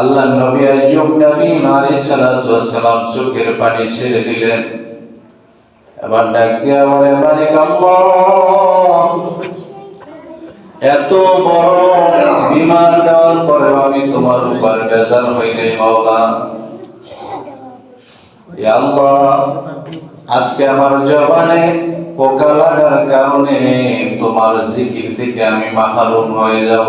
আল্লাহ নবী আইয়ুব নবী আলাইহিস চোখের পানি ছেড়ে দিলেন। এবার ডাক দিয়া বলে, মালিক আল্লাহ, এত বড় দেওয়ার পরেও আমি তোমার উপর বেজার হই নাই, মাওলা। আল্লাহ, আজকে আমার জবানে পোকা লাগার কারণে তোমার জিকির থেকে আমি মাহরুম হয়ে যাব।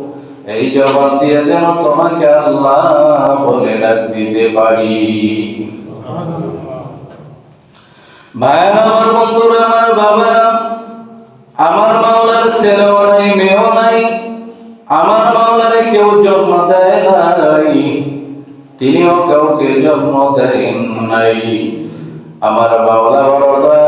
এই জবান দিয়ে যেন তোমাকে আল্লাহ বলে ডাক দিতে পারি। আমার বন্ধুরা, আমার বাবারা, আমার মাওলার ছেলেও নাই, মেয়েও নাই, আমার মাওলারে কেউ জন্ম দেয় নাই, তিনিও কাউকে জন্ম দেন নাই। আমার মাওলা বড়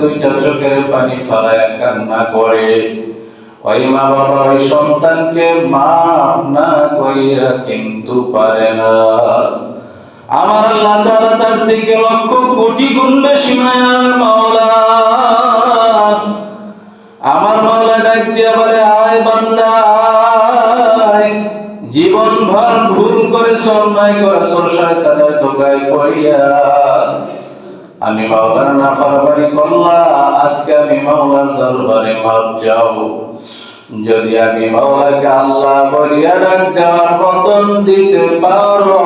দুইটা চোখের পানি ফেলায় কান্না করে। ওই মা বাবা সন্তানকে মাফ না কইরা কিন্তু পারে না। আমার আল্লাহ তাআলা তার থেকে লক্ষ কোটি গুণ বেশি মায়ার মাওলা। আমার মাওলা ডাক দিয়া বলে, আয় বান্দা জীবন ভর ভুল করে অন্যায় করেছ, শয়তানের ধোকায় পড়িয়া আমি মাওলার না ফারবানি করলা আজকে আমি মাওলার দরবারে মাপ যাও যদি আমি মাওলাকে আল্লাহ বলিয়া ডাক দেওয়ার মতন দিতে পারো,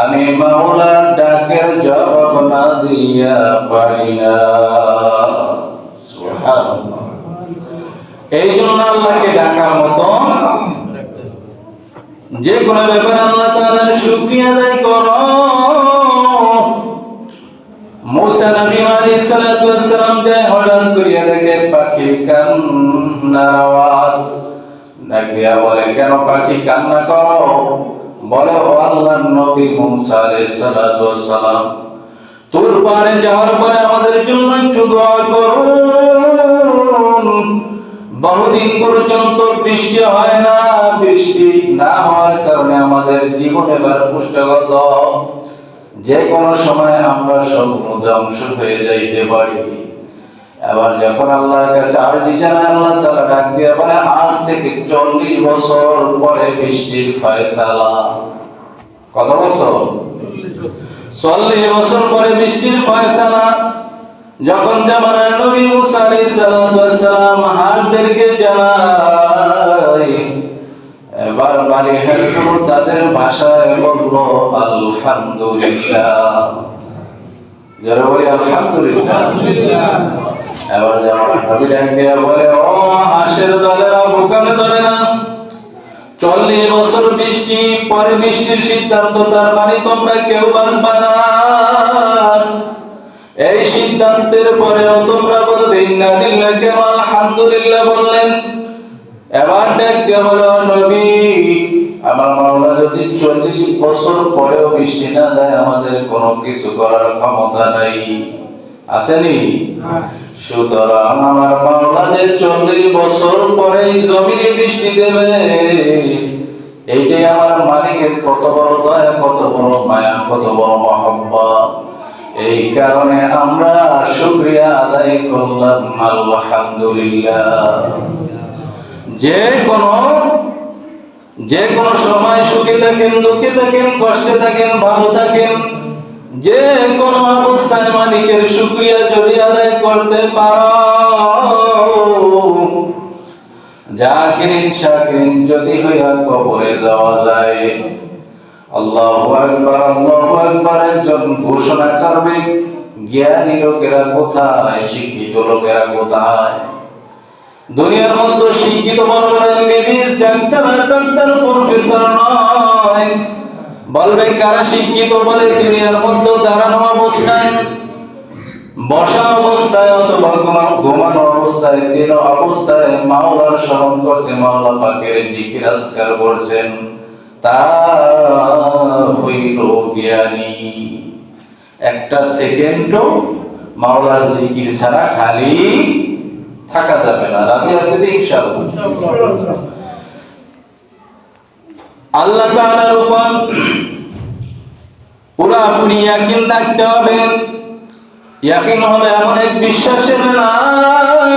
আমি মাওলার ডাকের জবাব না দিয়া পারি না। এই জন্য আল্লাহকে ডাকার মতন যে কোনো ব্যাপারে আল্লাহ তাআলার শুকরিয়া আদায় করো। হঠাৎ করিয়া দেখে পাখির কান্নার আওয়াজ। বলে, কেন পাখি কান্না করো? বলে, ও নবী মুসা তোর পারে যাওয়ার পরে আমাদের জন্য একটু দোয়া করুন। বহুদিন পর্যন্ত বৃষ্টি হয় না, বৃষ্টি না হওয়ার কারণে আমাদের জীবন এবার পুষ্টগত। যে কোনো সময় আমরা সম্পূর্ণ ধ্বংস হয়ে যাইতে পারি। এবার যখন আল্লাহর কাছে আরজি জানায়, আল্লাহ তাআলা ডাক দিয়ে বলে, আজ থেকে চল্লিশ বছর পরে বৃষ্টির ফয়সালা। কত বছর? চল্লিশ বছর পরে বৃষ্টির ফয়সালা। যখন জামানার নবী মুসা আলাইহিস সালাম হাতদেরকে জানায় এবার বাড়ি হেলপুর তাদের ভাষায় বলল, আলহামদুলিল্লাহ। যারা বলি, আলহামদুলিল্লাহ। এবার যেমন ডাক বলে, ও হাসের দলেরা দলেরা, চল্লিশ বছর বৃষ্টি, পরে বৃষ্টির সিদ্ধান্ত, তার মানে তোমরা কেউ বাঁচবা না। এই সিদ্ধান্তের পরেও তোমরা বলবে, ইন্না লিল্লাহি ওয়া আলহামদুলিল্লাহ বললেন এবার দেখতে হলো নবী। আমার মাওলা যদি চল্লিশ বছর পরেও বৃষ্টি না দেয় আমাদের কোনো কিছু করার ক্ষমতা নাই। আসেনি? সুতরাং আমার মাওলা যে চল্লিশ বছর পরেই জমিনে বৃষ্টি দেবে এইটাই আমার মালিকের কত বড় দয়া কত বড় মায়া কত বড় মহব্বত। এই কারণে আমরা শুকরিয়া আদায় করলাম। আলহামদুলিল্লাহ। যে কোন যে কোন সময় সুখে থাকেন, দুঃখে থাকেন, কষ্টে থাকেন, ভালো থাকেন যে কোন অবস্থায় মালিকের শুকরিয়া যদি আদায় করতে পারো। জাকিরিন শাকিরিন যদি হইয়া কবরে যাওয়া যায়। আল্লাহু আকবার আল্লাহু আকবার একজন ঘোষণা করবে, জ্ঞানী লোকেরা কোথায়, শিক্ষিত লোকেরা কোথায়? দুনিয়ার মধ্যে শিক্ষিত বলবে এমবিবিএস ডাক্তার ডাক্তার প্রফেসর নয়। বলবে, কারা শিক্ষিত বলে দুনিয়ার মধ্যে দাঁড়ানো অবস্থায়? বসা অবস্থায় অথবা ঘুমা- ঘুমানো অবস্থায়, তিন অবস্থায় মাওলার স্মরণ করছে, মাওলা পাকের জিকির আজকার করছেন। তা হইল জ্ঞানী। একটা সেকেন্ডও মাওলার জিকির ছাড়া খালি থাকা যাবে না, রাজি আছে তো ইনশাআল্লাহ। আল্লাহ তাআলার উপর ইয়াকিন রাখতে হবে। ইয়াকিন এমন এক বিশ্বাসের নাম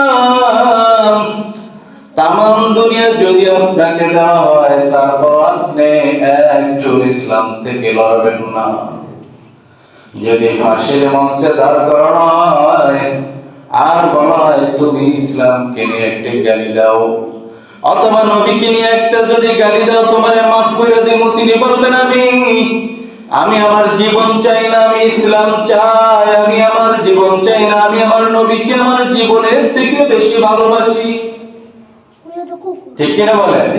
তাম দুনিয়া যদি আপনাকে দেওয়া হয়, তারপর আপনি এক চোর ইসলাম থেকে লড়বেন না। যদি ফাঁসির মঞ্চে দাঁড় করানো হয় আর বলা হয়, তুমি ইসলামকে নিয়ে একটা গালি দাও। অথবা নবীকে নিয়ে একটা যদি গালি দাও, তোমার মাফ করে দিব, তিনি বলবেন, আমি আমি আমার জীবন চাই না, আমি ইসলাম চাই, আমি আমার জীবন চাই না, আমি আমার নবীকে আমার জীবনের থেকে বেশি ভালোবাসি। ঠিক কিনা বলেন?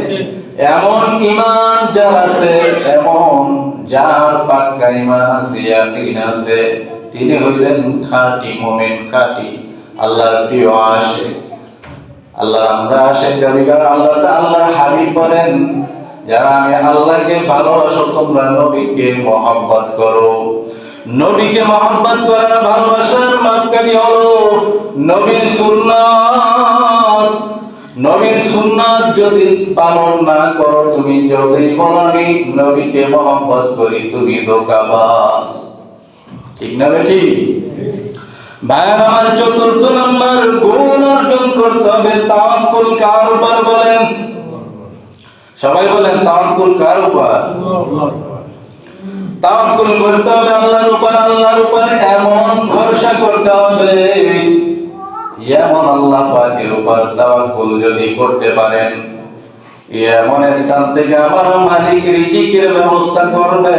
এমন ইমান যার আছে, এমন যার পাক্কা ইমান আছে, ইয়াকিন আছে। তিনি হইলেন খাঁটি মুমিন, খাঁটি আল্লাহর প্রিয় আশিক আল্লাহ আমরা আশিক দাবিকার আল্লাহ তাআলা হাবিব বলেন। যারা আমি আল্লাহকে ভালোবাসো, তোমরা নবীকে মহব্বত করো। নবীকে মহব্বত করার ভালোবাসার মাপকাঠি হলো নবীর সুন্নাত। নবীর সুন্নাত যদি পালন না করো, তুমি যতই বলো আমি নবীকে মহব্বত করি, তুমি ধোকাবাজ। ঠিক না বেটি? ভাইয়ের চতুর্থ নম্বর, গুণ অর্জন করতে হবে, তাওয়াক্কুল কার বলেন। সবাই বলেন, তাওয়াক্কুল কার উপর করতে হবে আল্লাহর উপর আল্লাহর উপর এমন ভরসা করতে হবে, এমন আল্লাহ পাকের উপর তাওয়াক্কুল যদি করতে পারেন, এমন স্থান থেকে আমার মালিক রিজিকের ব্যবস্থা করবে।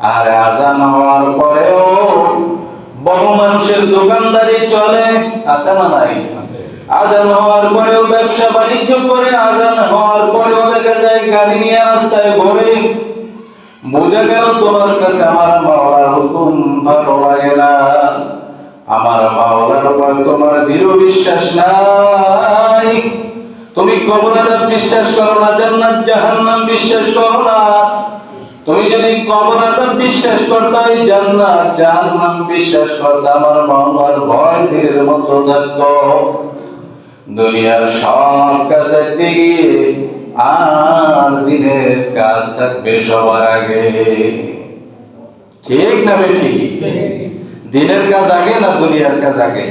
আর আজান হওয়ার পরেও বহু মানুষের দোকানদারি চলে, আছে না নাই? আজান হওয়ার পরেও ব্যবসা বাণিজ্য করে, আজান হওয়ার পরেও দেখা যায় গাড়ি নিয়ে রাস্তায় ঘোরে। বোঝা গেল তোমার কাছে আমার মাওলার হুকুম ভালো লাগে না। আমার মাওলার উপর তোমার দৃঢ় বিশ্বাস নাই। তুমি কবর বিশ্বাস করো না, জান্নাত, জাহান্নাম বিশ্বাস করো না। তুমি যদি কবর বিশ্বাস করতে জান্নাত, জাহান্নাম বিশ্বাস করতে আমার মাওলার ভয় ধীরের মতো থাকতো দুনিয়ার সব কাছে দিকে আর দিনের কাজ থাকবে সবার আগে। ঠিক না বেটি? দিনের কাজ আগে না দুনিয়ার কাজ আগে?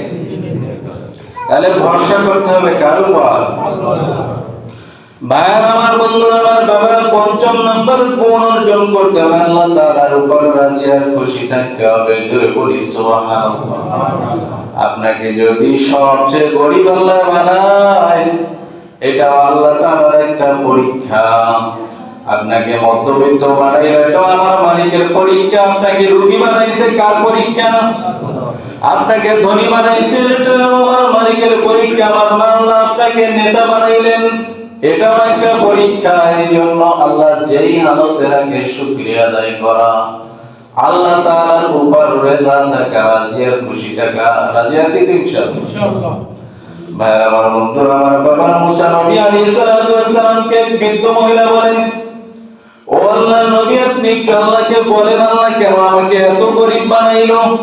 তাহলে ভরসা করতে হবে কার উপর? আমার বন্ধুরা, আমার পঞ্চম অর্জন করতে হবে? আল্লাহ উপর রাজি আর খুশি থাকতে হবে। আপনাকে যদি সবচেয়ে গরিব আল্লাহ বানায় এটা আল্লাহ তাআলার একটা পরীক্ষা। আপনাকে মধ্যবিত্ত বানাইলে এটা আমার মালিকের পরীক্ষা। আপনাকে রোগী বানাইছে কার পরীক্ষা? আপনাকে ধনী বানাইছে এটা আমার মালিকের পরীক্ষা। আমার মাল্লা আপনাকে নেতা বানাইলেন। এটাও একটা পরীক্ষা এই জন্য আল্লাহ যেই হালতে রাখে শুক্রিয়া আদায় করা। আল্লাহ তাআলার উপর রেজা থাকা রাজি আর খুশি থাকা রাজি আছি তো ইনশাআল্লাহ। ভাই আমার বন্ধু আমার বাবা মুসা নবী আলাইহিস সালাতু বৃদ্ধ মহিলা বলে ও আল্লাহ নবী আপনি আল্লাহকে বলেন? আল্লাহ কেন আমাকে এত গরিব বানাইলো?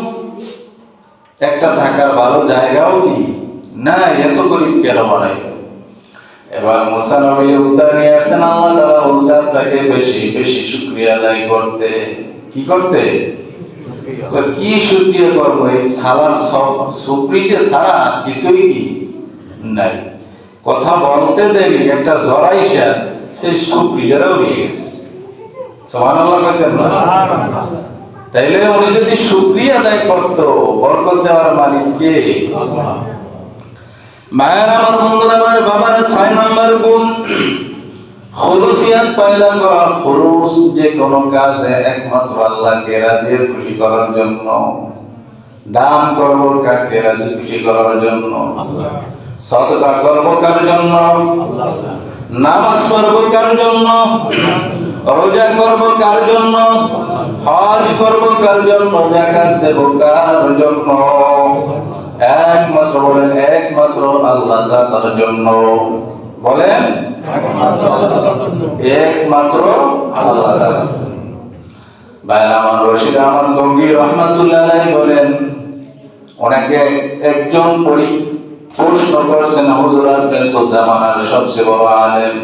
একটা থাকার ভালো জায়গাও কি? না এত গরিব কেন বানাইলো? এবার মুসা নবী উত্তর নিয়ে আসেন আল্লাহ তাআলা বলছে আপনাকে বেশি বেশি শুকরিয়া আদায় করতে। কি করতে? কি শুকরিয়া করব? এই সালার সব সুপ্রিটে ছাড়া কিছুই কি নাই। কথা বলতে দেরি একটা জড়াইসা সেই সুপ্রিয়ারও নিয়ে গেছে। সোমান আল্লাহ কইতেন না তাইলে উনি যদি শুক্রিয়া আদায় করতো বরকত দেওয়ার মালিক কে? মায়ের আমার বন্ধুরা আমার বাবার ছয় নম্বর গুণ। খলুসিয়াত পয়দা করা খলুস যে কোনো কাজে একমাত্র আল্লাহকে রাজি খুশি করার জন্য। দান করব কাকে রাজি খুশি করার জন্য। সদকা করব কার জন্য? নামাজ পড়ব কার জন্য? রোজা করব কার জন্য? হজ করব কার জন্য? জাকাত দেব কার জন্য? একমাত্র বলেন একমাত্র আল্লাহ তাআলার জন্য। বলেন? একমাত্র আল্লাহ তাআলা ভাই আমার রশিদ আহমদ গঙ্গি রহমাতুল্লাহ বলেন ওনাকে একজন পড়ি প্রশ্ন করছেন হুজুর আপনি তো জামানার সবচেয়ে বড় আলেম।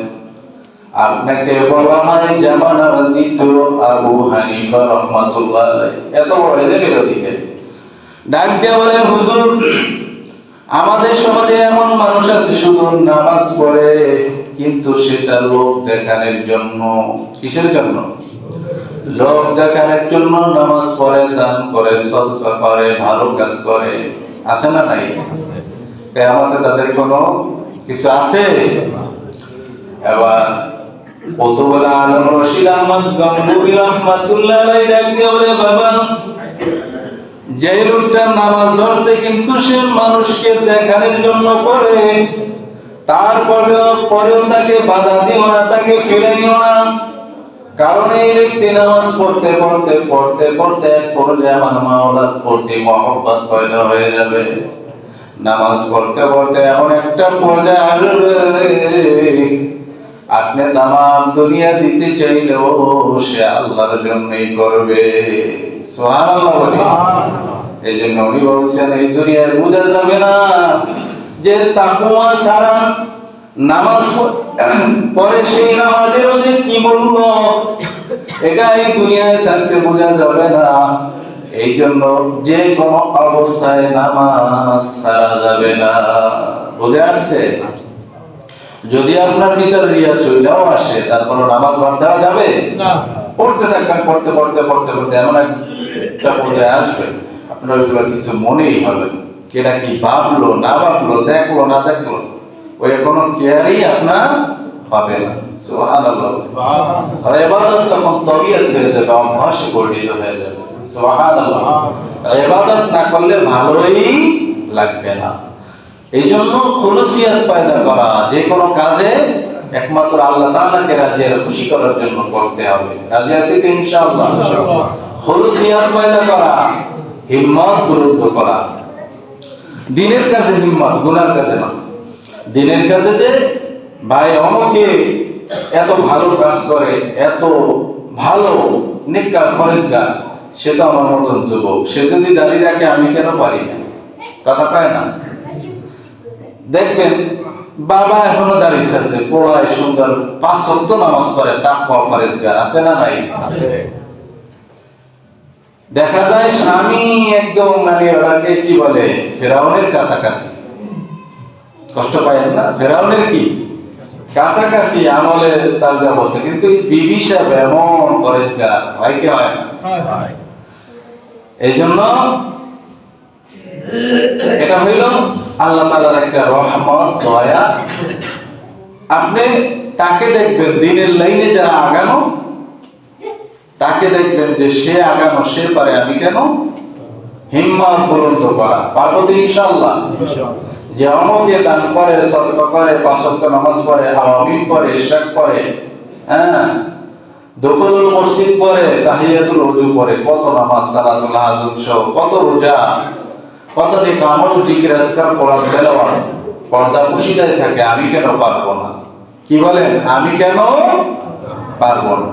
আপনাকে বলা হয় জামানার দ্বিতীয় আবু হানিফা রহমাতুল্লাহ এত বড় এলেমের অধিকারী। ডাক দিয়ে বলে আমাদের সমাজে এমন মানুষ আছে, শুধু নামাজ পড়ে, কিন্তু সেটা লোক দেখানোর জন্য, কিসের জন্য? লোক দেখানোর জন্য নামাজ পড়ে, দান করে, সদকা করে, ভালো কাজ করে, আছে না নাই? আমাদের তাদের কোনো কিছু আছে? এবার কতগুলো আলম রশিদ আহমদ গঙ্গুবি রহমাতুল্লাহ ডাক দিয়ে বলে, বাবা যে লোকটা নামাজ ধরছে কিন্তু সে মানুষকে দেখানোর জন্য করে পরেও তাকে বাধা দিও না, তাকে না। কারণ এই ব্যক্তি নামাজ পড়তে পড়তে পড়তে পড়তে এক পর্যায়ে আমার মাওলার প্রতি মহব্বত পয়দা হয়ে যাবে। নামাজ পড়তে পড়তে এমন একটা পর্যায়ে আপনি তামাম দুনিয়া দিতে চাইলেও সে আল্লাহর জন্যই করবে। এই জন্য উনি বলছেন এই দুনিয়ার বোঝা যাবে না যে তাকুয়া ছাড়া নামাজ পরে সেই নামাজেরও যে কি মূল্য? এটা এই দুনিয়ায় থাকতে বোঝা যাবে না। এই জন্য যে কোনো অবস্থায় নামাজ সারা যাবে না। বুঝে আসছে? যদি আপনার ভিতর রিয়া চইলাও আসে তারপর নামাজ বাদ দেওয়া যাবে? না। পড়তে থাকবেন পড়তে পড়তে পড়তে পড়তে এমন একটা পর্যায়ে আসবে। আপনার ওইগুলো কিছু মনেই হবে। কেটা কি ভাবলো না ভাবলো দেখল না দেখল ওই কোনো কেয়ারই আপনার হবে না। সুবহানাল্লাহ। আর ইবাদত তখন তবিয়ত হয়ে যাবে অভ্যাসে পরিণত হয়ে যাবে। আর ইবাদত না করলে ভালোই লাগবে না। এই জন্য খুলুসিয়াত পয়দা করা যে কোনো কাজে একমাত্র আল্লাহ তাআলাকে রাজি আর খুশি করার জন্য করতে হবে। রাজি আছি তো ইনশাআল্লাহ? ইনশাআল্লাহ। খুলুসিয়াত পয়দা করা হিম্মত বুলন্দ করা। দিনের কাজে হিম্মত গুনার কাজে না। দিনের কাজে যে ভাই অমকে এত ভালো কাজ করে এত ভালো নিকার ফরেজগার সে তো আমার মতন যুবক। সে যদি দাঁড়িয়ে রাখে আমি কেন পারি না? কথা পায় না? দেখবেন বাবা এখনও দাঁড়িয়ে আছে পড়ায় সুন্দর পাঁচ সপ্ত নামাজ পড়ে তাকওয়া ফরেজগার আছে না নাই? দেখা যায় স্বামী একদম মানে ওটাকে কি বলে ফেরাউনের কাছাকাছি। কষ্ট পায় না? ফেরাউনের কি? কাছাকাছি আমলে তার যা বসে কিন্তু বিবি সাহেব এমন পরেশগার হয় কি হয়? এই জন্য এটা হইল আল্লাহ তাআলার একটা রহমত দয়া। আপনি তাকে দেখবেন দিনের লাইনে যারা আগানো তাকে দেখবেন যে সে আগানো সে পারে আমি কেন? হিম্মত বুলন্দ করা। পারব তো ইনশাআল্লাহ? যে অমকে দান করে সদকা করে নামাজ পড়ে আওয়ামিন পড়ে পড়ে হ্যাঁ? দখলুল মসজিদ পড়ে তাহিয়াতুল ওযু পড়ে কত নামাজ সালাতুল সহ কত রোজা কত নেক আমল জিকির আজকার কোরআন তেলাওয়াত পর্দা পুশিদায় থাকে আমি কেন পারব না? কি বলেন আমি কেন পারব না?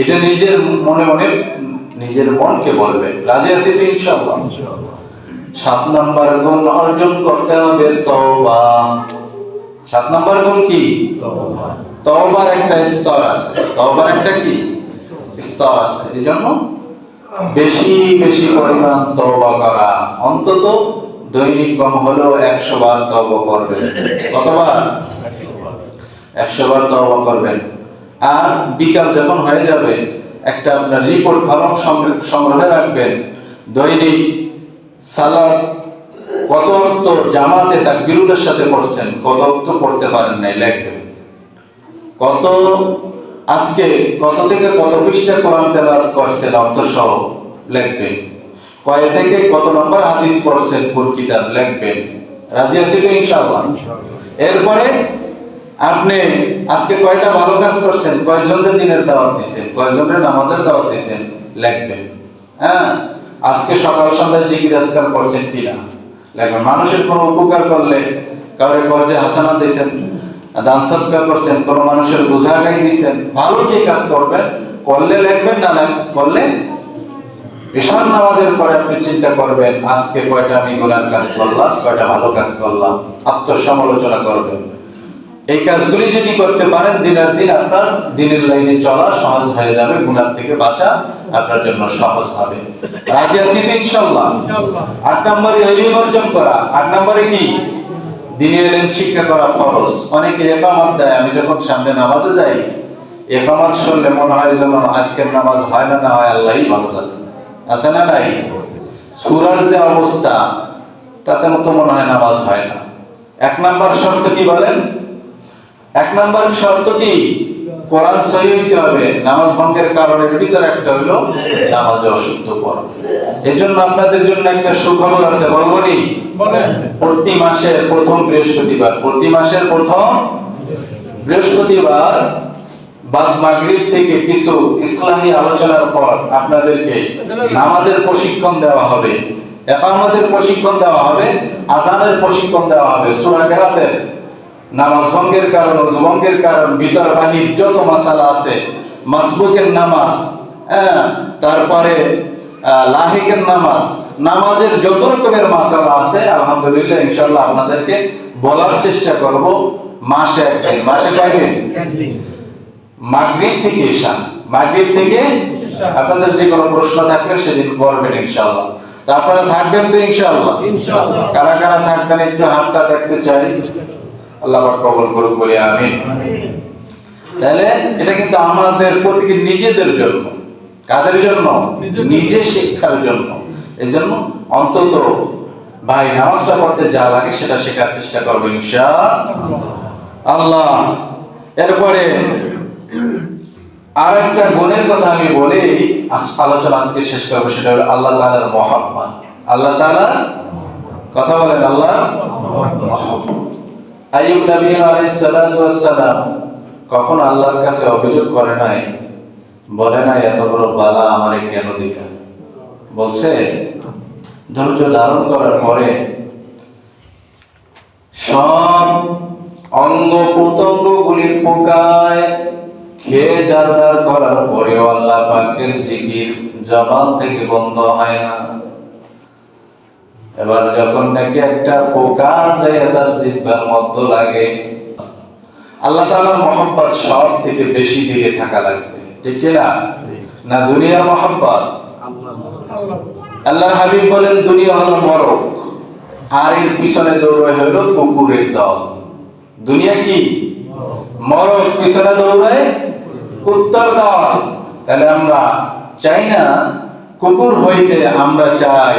এটা নিজের মনে মনে নিজের মনকে বলবে। রাজি আছি তো ইনশাআল্লাহ? সাত নাম্বার গুণ অর্জন করতে হবে তওবা। সাত নাম্বার গুণ কি? তওবার একটা স্তর আছে। তওবার একটা কি? স্তর আছে। এই জন্য বেশি বেশি পরিমাণ তওবা করা। অন্তত দৈনিক কম হলেও একশো বার তওবা করবেন। কতবার? একশো বার তওবা করবেন। আর বিকাল যখন হয়ে যাবে, একটা আপনার রিপোর্ট ফর্ম সংগ্রহ- রাখবেন। দৈনিক সালাদ কত অক্ত জামাতে তাকবীরুলের সাথে পড়ছেন, কত অক্ত পড়তে পারেন নাই, লিখবেন। কত আজকে কত থেকে কত পৃষ্ঠা কোরআন তেলাওয়াত করছেন সহ? লিখবেন কয় থেকে কত নম্বর হাদিস পড়ছেন কোন কিতাব? লিখবেন রাজি আছি তো ইনশাআল্লাহ? এরপরে আপনি আজকে কয়টা ভালো কাজ করছেন? কয়জনের দিনের দাওয়াত দিছেন? কয়জনের নামাজের দাওয়াত দিছেন? লিখবেন হ্যাঁ? আজকে সকাল সন্ধ্যায় জিকির আজকাল করছেন কিনা? লিখবেন মানুষের কোনো উপকার করলে কাউরে কর্জে হাসানা দিয়েছেন দান করছেন কোন মানুষের বোঝা গাই দিচ্ছেন ভালো যে কাজ করবেন করলে লিখবেন না না করলে নামাজের পরে আপনি চিন্তা করবেন আজকে কয়টা আমি গুনার কাজ করলাম কয়টা ভালো কাজ করলাম আত্মসমালোচনা করবেন। এই কাজগুলি যদি করতে পারেন দিনের দিন আপনার দিনের লাইনে চলা সহজ হয়ে যাবে গুনার থেকে বাঁচা আপনার জন্য সহজ হবে। রাজি আছি তো ইনশাআল্লাহ আট নম্বরে অর্জন করা আট নম্বরে কি? দিনের এলেম শিক্ষা করা ফরজ। অনেকে একামত দেয়, আমি যখন সামনে নামাজে যাই, একামত শুনলে মনে হয় যেন আজকের নামাজ হয় না না হয় আল্লাহই ভালো জানে। আছে না নাই? সুরার যে অবস্থা, তাতে মতো মনে হয় নামাজ হয় না। এক নাম্বার শর্ত কি বলেন? এক নাম্বার শর্ত কি? কোরআন সহি হইতে হবে। নামাজ ভঙ্গের কারণের ভিতরে একটা হলো, নামাজে অশুদ্ধ পড়া। এই জন্য আপনাদের জন্য একটা সুখবর আছে বলবনি প্রতি মাসের প্রথম বৃহস্পতিবার প্রতি মাসের প্রথম বৃহস্পতিবার বাদ মাগরিব থেকে কিছু ইসলামী আলোচনার পর আপনাদেরকে নামাজের প্রশিক্ষণ দেওয়া হবে একামতের প্রশিক্ষণ দেওয়া হবে আজানের প্রশিক্ষণ দেওয়া হবে সূরা কেরাতের নামাজ ভঙ্গের কারণ অজভঙ্গের কারণ ভিতর বাহির যত মাসালা আছে মাসবুকের নামাজ হ্যাঁ তারপরে লাহিকের নামাজ। নামাজের যত রকমের মাসালা আছে আলহামদুলিল্লাহ ইনশাআল্লাহ আপনাদেরকে বলার চেষ্টা করব মাসে একদিন। মাসে কয়দিন? মাগরিব থেকে ঈশা মাগরিব থেকে আপনাদের যে কোনো প্রশ্ন থাকলে সেদিন করবেন ইনশাল্লাহ আপনারা থাকবেন তো ইনশাআল্লাহ? ইনশাআল্লাহ। কারা কারা থাকবেন একটু হাতটা দেখতে চাই? আল্লাহ পাক কবুল করুক বলে আমিন। তাহলে এটা কিন্তু আমাদের প্রত্যেকের নিজেদের জন্য। কাদের জন্য? নিজে শিক্ষার জন্য। এই জন্য অন্তত ভাই নামাজটা পড়তে যা লাগে সেটা শেখার চেষ্টা করব ইনশাআল্লাহ। আল্লাহ এরপরে আর একটা গুণের কথা আমি বলি আলোচনা আজকে শেষ করব সেটা হলো আল্লাহ তাআলার মহাব্বত। আল্লাহ তালা কথা বলেন আল্লাহ আইয়ুব নবী আলাইহিস সালাতু ওয়াস সালাম কখন আল্লাহর কাছে অভিযোগ করে নাই বলে না, এত বড় বালা আমারে কেন দিলা বলছে, ধৈর্য ধারণ করার পরে সব অঙ্গ প্রত্যঙ্গ গুলির পোকায় খেয়ে যার যার করার পরেও আল্লাহ পাকের জিকির জবান থেকে বন্ধ হয় না। এবার যখন নাকি একটা পোকা যায় তার জিব্বার মধ্য লাগে, আল্লাহ তাআলার মহব্বত সব থেকে বেশি দিকে থাকা লাগবে। না আল্লাহ হাবিব বলেন, দুনিয়া হলো মরক। আর এর পিছনে দৌড়ায় কুকুরের দল। দুনিয়া কি? মরক। পিছনে দৌড়ায় দল। তাহলে আমরা চাই না কুকুর হইতে আমরা চাই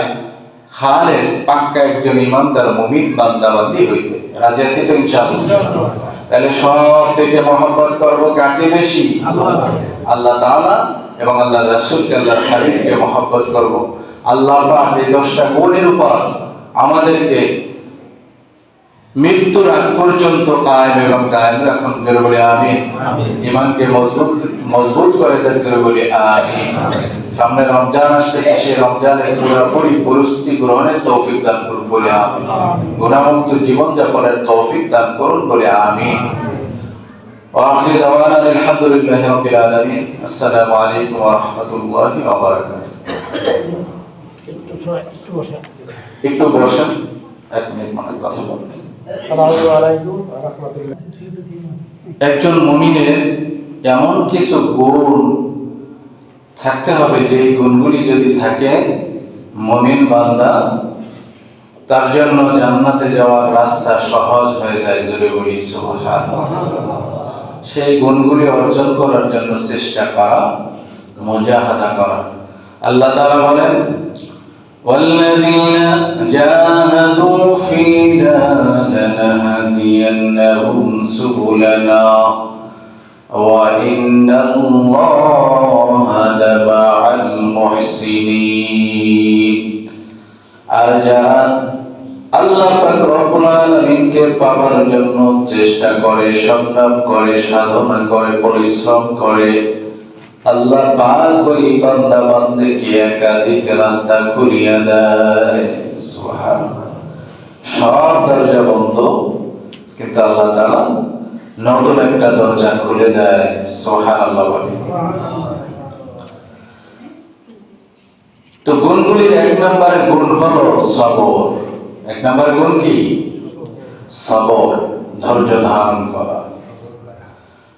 খালেস, পাক্কা একজন ইমানদার মুমিন, বান্দাবান্দি হইতে। রাজি আছি তো ইনশাআল্লাহ? তাহলে সব থেকে মহব্বত করব কাকে বেশি? আল্লাহ। তাআলা এবং আল্লাহ রাসূলকে আল্লাহর হাবিবকে মহব্বত করব। আল্লাহ পাক এই দশটা গুণের উপর আমাদেরকে মৃত্যুর আগ পর্যন্ত কায়েম এবং কায়েম রাখুন। করে বলে আমিন। ইমানকে মজবুত মজবুত করে দেন করে বলে আমিন। সামনে রমজান আসতেছে সেই রমজানের পুরোপুরি পরিস্থিতি গ্রহণের তৌফিক দান করুন বলে আমিন গুণামুক্ত জীবন যাপনের তৌফিক দান করুন বলে আমিন وآخر دعوانا الحمد لله رب العالمين السلام عليكم ورحمة الله وبركاته একটু সময়- একটু বসে। একটু বসেন এক মিনিট মানে কথা বলবেন আসসালামু আলাইকুম ওয়া রাহমাতুল্লাহ। একজন মুমিনের এমন কিছু গুণ থাকতে হবে যে এই গুণগুলি যদি থাকে মুমিন বান্দা তার জন্য জান্নাতে যাওয়ার রাস্তা সহজ হয়ে যায় জোরে বলি সুবহানাল্লাহ সেই গুণগুলি অর্জন করার জন্য চেষ্টা করা মুজাহাদা করা আল্লাহ তাআলা বলেন والذين جاهدوا فينا لنهدينهم سبلنا وإن الله لمع المحسنين আর যারা আল্লাহ পাক রব্বুল আলামিনকে পাওয়ার জন্য চেষ্টা করে সংগ্রাম করে সাধনা করে পরিশ্রম করে আল্লাহ পাক ওই বান্দা বান্দাকে একাধিক রাস্তা খুলিয়া দেয় সুবহানাল্লাহ সব দরজা বন্ধ কিন্তু আল্লাহ তাআলা নতুন একটা দরজা খুলে দেয় সুবহানাল্লাহ বলে। তো গুণগুলির এক নম্বরে গুণ হলো সবর। এক নম্বর গুণ কি? সবর, ধৈর্য ধারণ করা।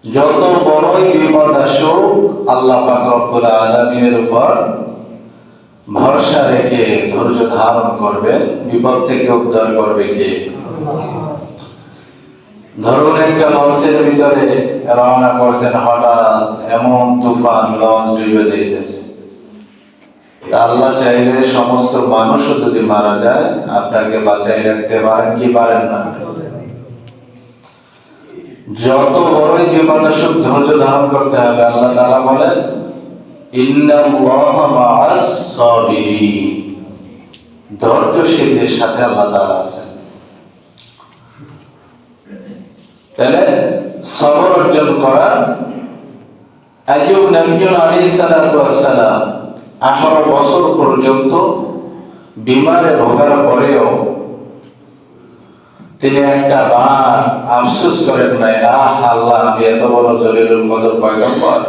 যত বড়ই বিপদ আসুক, আল্লাহ পাক রব্বুল উপর ভরসা রেখে ধৈর্য ধারণ করবে বিপদ থেকে উদ্ধার করবে কে? ধরুন একটা লঞ্চের ভিতরে রওনা করছেন হঠাৎ এমন তুফান, লঞ্চ ডুবে আল্লাহ চাইলে সমস্ত যদি মারা যায়, আপনাকে বাঁচাই রাখতে পারেন কি পারেন না? যত বড়ই বিপদ ধৈর্য ধারণ করতে হবে, আল্লাহ তাআলা বলেন ধৈর্যশীলদের সাথে আল্লাহ তাআলা আছেন। তাহলে সবর অর্জন করা আইয়ুব নবীন আলী সালাম আঠারো বছর পর্যন্ত বিমারে ভোগার পরেও তিনি একটা বার আফসোস করেন নাই আহ আল্লাহ আমি এত বড় জলিলুল কদর পয়গম্বর।